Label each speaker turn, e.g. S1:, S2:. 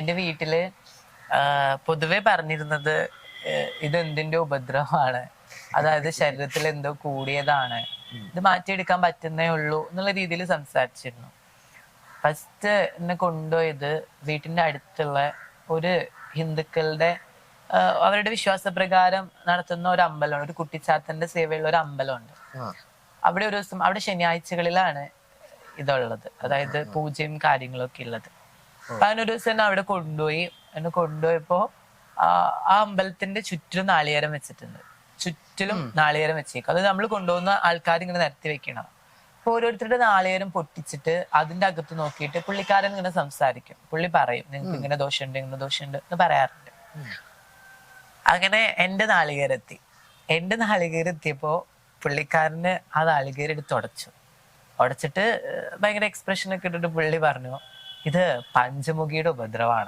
S1: എന്റെ വീട്ടിൽ പൊതുവെ പറഞ്ഞിരുന്നത് ഇത് എന്തിന്റെ ഉപദ്രവമാണ്? അതായത് ശരീരത്തിൽ എന്തോ കൂടിയതാണ്. ഇത് മാറ്റിയെടുക്കാൻ പറ്റുന്നേ ഉള്ളൂ എന്നുള്ള രീതിയിൽ സംസാരിച്ചിരുന്നു. ഫസ്റ്റ് എന്നെ കൊണ്ടുപോയത് വീട്ടിന്റെ അടുത്തുള്ള ഒരു ഹിന്ദുക്കളുടെ അവരുടെ വിശ്വാസപ്രകാരം നടത്തുന്ന ഒരു അമ്പലമാണ്. ഒരു കുട്ടിച്ചാത്തന്റെ സേവയുള്ള ഒരു അമ്പലമുണ്ട്. അവിടെ ഒരു ദിവസം അവിടെ ശനിയാഴ്ചകളിലാണ് ഇതുള്ളത്. അതായത് പൂജയും കാര്യങ്ങളൊക്കെ ഉള്ളത്. അതിനൊരു ദിവസം എന്നെ അവിടെ കൊണ്ടുപോയി. എന്നെ കൊണ്ടുപോയപ്പോ ആ അമ്പലത്തിന്റെ ചുറ്റിലും നാളികേരം വെച്ചിട്ടുണ്ട്. ചുറ്റിലും നാളികേരം വെച്ചേക്കും. അത് നമ്മൾ കൊണ്ടുപോകുന്ന ആൾക്കാർ ഇങ്ങനെ നിരത്തി വെക്കണം. അപ്പൊ ഓരോരുത്തരുടെ നാളികേരം പൊട്ടിച്ചിട്ട് അതിന്റെ അകത്ത് നോക്കിയിട്ട് പുള്ളിക്കാരൻ ഇങ്ങനെ സംസാരിക്കും. പുള്ളി പറയും നിങ്ങൾക്ക് ഇങ്ങനെ ദോഷമുണ്ട് ഇങ്ങനെ ദോഷമുണ്ട് എന്ന് പറയാറുണ്ട്. അങ്ങനെ എന്റെ നാളികേരെത്തി എന്റെ നാളികേരെത്തിയപ്പോ പുള്ളിക്കാരന് ആ നാളികേരെടുത്ത് ഉടച്ചു. ഉടച്ചിട്ട് ഭയങ്കര എക്സ്പ്രഷൻ ഒക്കെ ഇട്ടിട്ട് പുള്ളി പറഞ്ഞു ഇത് പഞ്ചമുഖിയുടെ ഉപദ്രവമാണ്.